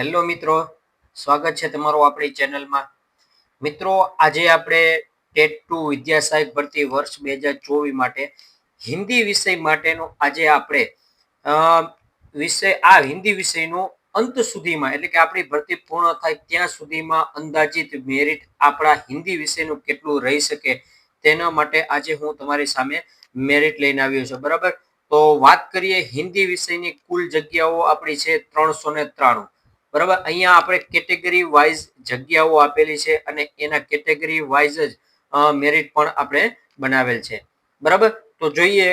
Hello મિત્રો, સ્વાગત છે તમારું આપણી ચેનલમાં. મિત્રો, આજે આપણે ટેટ ટુ વિદ્યા સહાયક ભરતી વર્ષ બે હજાર ચોવીસ માટે હિન્દી વિષય માટેનું આજે આપણે વિષય, આ હિન્દી વિષયનું અંત સુધીમાં, એટલે કે આપણી ભરતી પૂર્ણ થાય ત્યાં સુધીમાં અંદાજિત મેરિટ આપણા હિન્દી વિષયનું કેટલું રહી શકે તેના માટે આજે હું તમારી સામે મેરિટ લઈને આવ્યો છું. બરાબર? તો વાત કરીએ હિન્દી વિષયની કુલ જગ્યાઓ આપણી છે ત્રણસો ને ત્રાણું. બરાબર? અહીંયા આપણે કેટેગરી વાઇઝ જગ્યાઓ આપેલી છે અને એના કેટેગરી વાઇઝ જ મેરિટ પણ આપણે બનાવેલ છે. બરાબર? તો જોઈએ,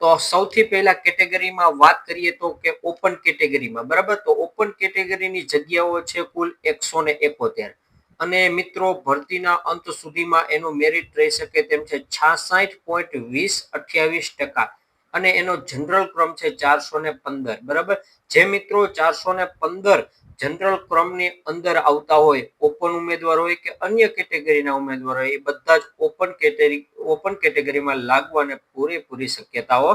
તો સૌથી પહેલા કેટેગરીમાં વાત કરીએ તો કે ઓપન કેટેગરીમાં. બરાબર? તો ઓપન કેટેગરીની જગ્યાઓ છે કુલ એકસો ને એકોતેર. અને મિત્રો, ભરતીના અંત સુધીમાં એનું મેરિટ રહી શકે તેમ છે છાસઠ પોઈન્ટ વીસ અઠ્યાવીસ ટકા. અને એનો જનરલ ક્રમ છે ચારસો ને પંદર, બરાબર? જે મિત્રો ચારસો ને પંદર જનરલ ક્રમની અંદર આવતા હોય ઓપન ઉમેદવાર હોય કે અન્ય કેટેગરીના ઉમેદવાર હોય, એ બધા જ ઓપન કેટેગરી ઓપન કેટેગરીમાં લાગવાની પૂરેપૂરી શક્યતાઓ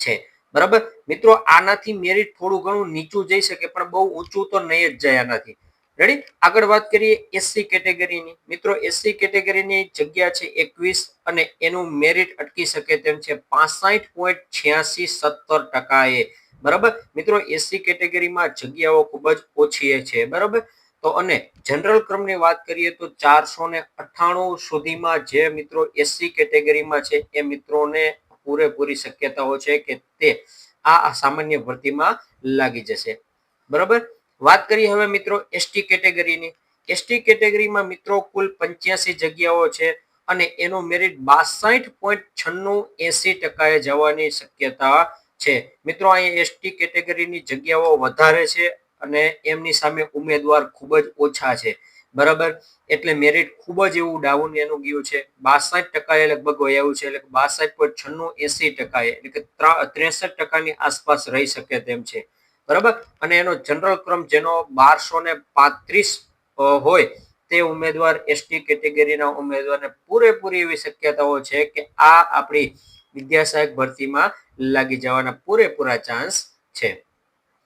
છે. બરાબર? મિત્રો, આનાથી મેરિટ થોડું ઘણું નીચું જઈ શકે, પણ બહુ ઊંચું તો નહીં જ જાય આનાથી રેડી આગળ વાત કરીએ એસસી કેટેગરીની. મિત્રો એસસી કેટેગરીની જગ્યા છે એકવીસ અને એનું મેરિટ અટકી શકે તેમ છે પાસઠ પોઈન્ટ છ્યાસી સત્તર ટકાએ. બરાબર? મિત્રો એસસી કેટેગરીમાં જગ્યાઓ ખૂબ જ ઓછી છે. બરાબર? તો અને જનરલ ક્રમની વાત કરીએ તો ચારસો ને અઠ્ઠાણું સુધીમાં જે મિત્રો એસસી કેટેગરીમાં છે એ મિત્રોને પૂરેપૂરી શક્યતાઓ છે કે તે આ સામાન્ય ભરતીમાં લાગી જશે. બરાબર? વાત કરીએ હવે મિત્રો એસટી કેટેગરીની. એસટી કેટેગરીમાં મિત્રો કુલ પંચ્યાસી જગ્યાઓ છે અને એનું મેરિટ બાસઠ પોઈન્ટ છન્નું એસી ટકાએ જવાની શક્યતા છે. મિત્રો અહીંયા એસટી કેટેગરીની જગ્યાઓ વધારે છે અને એમની સામે ઉમેદવાર ખૂબ જ ઓછા છે. બરાબર? એટલે મેરિટ ખૂબ જ એવું ડાઉન એનું ગયું છે. બાસઠ ટકાએ લગભગ વયાવું છે. એટલે બાસઠ પોઈન્ટ છન્નું એસી ટકાએ એટલે કે ત્રેસઠ ટકાની આસપાસ રહી શકે તેમ છે. બરાબર? અને એનો જનરલ ક્રમ જેનો બારસો ને પાંત્રીસ હોય, તે ઉમેદવાર એસટી કેટેગરીના ઉમેદવારને પૂરેપૂરી એવી શક્યતાઓ છે કે આ આપણી વિદ્યાસહાયક ભરતીમાં લાગી જવાના પૂરેપૂરા ચાન્સ છે.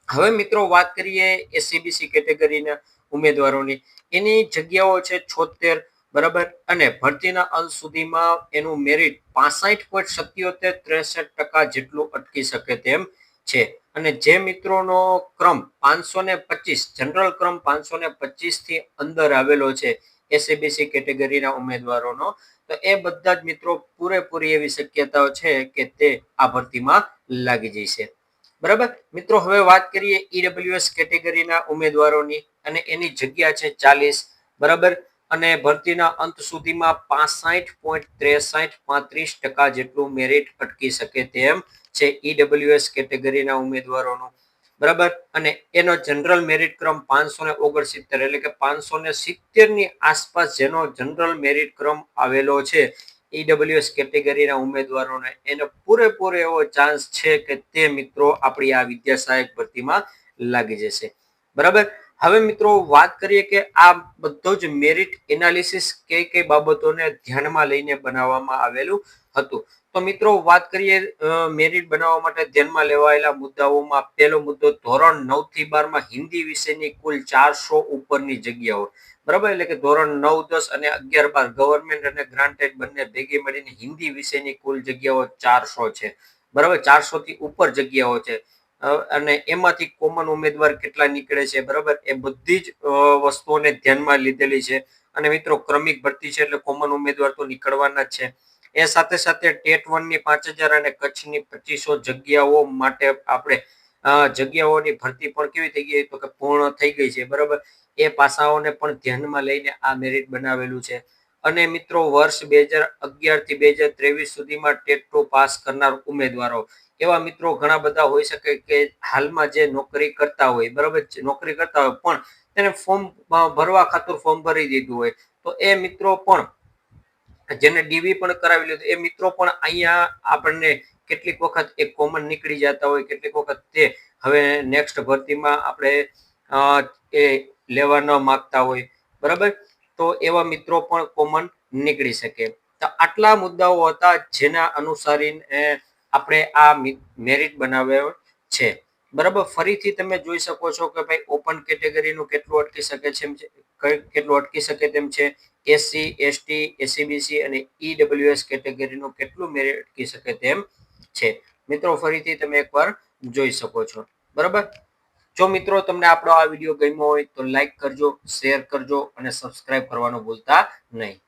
હવે મિત્રો વાત કરીએ એસીબીસી કેટેગરીના ઉમેદવારોની. એની જગ્યાઓ છે છોતેર, બરાબર? અને ભરતીના અંત સુધીમાં એનું મેરિટ પાસઠ પોઈન્ટ સત્યોતેર ત્રેસઠ ટકા જેટલું અટકી શકે તેમ છે. અને જે મિત્રોનો ક્રમ પાંચસો ને પચીસ જનરલ ક્રમ પાંચસો ને પચીસથી અંદર આવેલો છે એસએબીસી કેટેગરીના ઉમેદવારોનો, તો એ બધા જ મિત્રો પૂરેપૂરી એવી શક્યતાઓ છે કે તે આ ભરતીમાં લાગી જશે. બરાબર? મિત્રો, હવે વાત કરીએ ઈડબ્લ્યુએસ કેટેગરીના ઉમેદવારોની અને એની જગ્યા છે ચાલીસ. બરાબર? અને ભરતીના અંત સુધીમાં પાસઠ પોઈન્ટ ત્રેસઠ પાંત્રીસ ટકા જેટલું મેરિટ અટકી શકે તેમ છે ઈડબ્લ્યુએસ કેટેગરીના ઉમેદવારોનું. બરાબર? અને એનો જનરલ મેરિટ ક્રમ પાંચસો ને ઓગણસિત્તેર એટલે કે પાંચસો ને સિત્તેરની આસપાસ જેનો જનરલ મેરિટ ક્રમ આવેલો છે ઈડબ્લ્યુએસ કેટેગરીના ઉમેદવારોને, એનો પૂરેપૂરો એવો ચાન્સ છે કે તે મિત્રો આપણી આ વિદ્યા સહાયક ભરતીમાં લાગી જશે. બરાબર? હવે મિત્રો વાત કરીએ કે આ બધો જ મેરિટ એનાલિસિસ કઈ કઈ બાબતોને ધ્યાનમાં લઈને બનાવવામાં આવેલું હતું. તો મિત્રો વાત કરીએ મેરિટ બનાવવા માટે ધ્યાનમાં લેવાયેલા મુદ્દાઓમાં પહેલો મુદ્દો ધોરણ નવથી બારમાં હિન્દી વિષયની કુલ ચારસો ઉપરની જગ્યાઓ. બરાબર? એટલે કે ધોરણ નવ, દસ અને અગિયાર બાર ગવર્મેન્ટ અને ગ્રાન્ટેડ બંને ભેગી મળીને હિન્દી વિષયની કુલ જગ્યાઓ ચારસો છે. બરાબર? ચારસો થી ઉપર જગ્યાઓ છે. અને એમાંથી કોમન ઉમેદવાર કેટલા નીકળે છે, બરાબર? એ બધી જ વસ્તુઓને ધ્યાનમાં લીધેલી છે. અને મિત્રો, ક્રમિક ભરતી છે એટલે કોમન ઉમેદવાર તો નીકળવાના જ છે. એ સાથે સાથે ટેટ વનની પાંચ હજાર અને કચ્છની પચીસો જગ્યાઓ માટે આપણે જગ્યાઓની ભરતી પણ કેવી થઈ ગઈ તો કે પૂર્ણ થઈ ગઈ છે, બરાબર? એ પાસાઓને પણ ધ્યાનમાં લઈને આ મેરિટ બનાવેલું છે. અને મિત્રો, વર્ષ બે હજાર અગિયારથી બે હજાર ત્રેવીસ સુધીમાં ટેટો પાસ કરનાર ઉમેદવારો. એવા મિત્રો, ઘણા બધા હોઈ શકે કે હાલમાં જે નોકરી કરતા હોય, બરાબર નોકરી કરતા હોય, પણ તેને ફોર્મ ભરવા ખાતર ફોર્મ ભરી દીધું હોય. તો એ મિત્રો પણ, જેને ડીવી પણ કરાવી લીધું, એ મિત્રો પણ અહીંયા આપણને કેટલીક વખત એ કોમન નીકળી જતા હોય, કેટલીક વખત તે હવે નેક્સ્ટ ભરતીમાં આપણે એ લેવા ન માગતા હોય. બરાબર? તો એવા મિત્રો પણ કોમન નીકળી શકે. તો આટલા મુદ્દાઓ હતા જેના અનુસારીને આપણે આ મેરિટ બનાવ્યો છે. બરાબર? ફરીથી તમે જોઈ શકો છો કે ભાઈ ઓપન કેટેગરીનું કેટલું અટકી શકે છે કેટલું અટકી શકે તેમ છે? એસસી એસટી એસીબીસી અને ઈડબ્લ્યુએસ કેટેગરીનું કેટલું મેરિટ અટકી શકે તેમ છે. મિત્રો, ફરીથી તમે એકવાર જોઈ શકો છો. બરાબર? જો મિત્રો તમને આપણો આ વીડિયો ગમ્યો હોય તો લાઈક કરજો શેર કરજો અને સબસ્ક્રાઇબ કરવાનું ભૂલતા નહીં.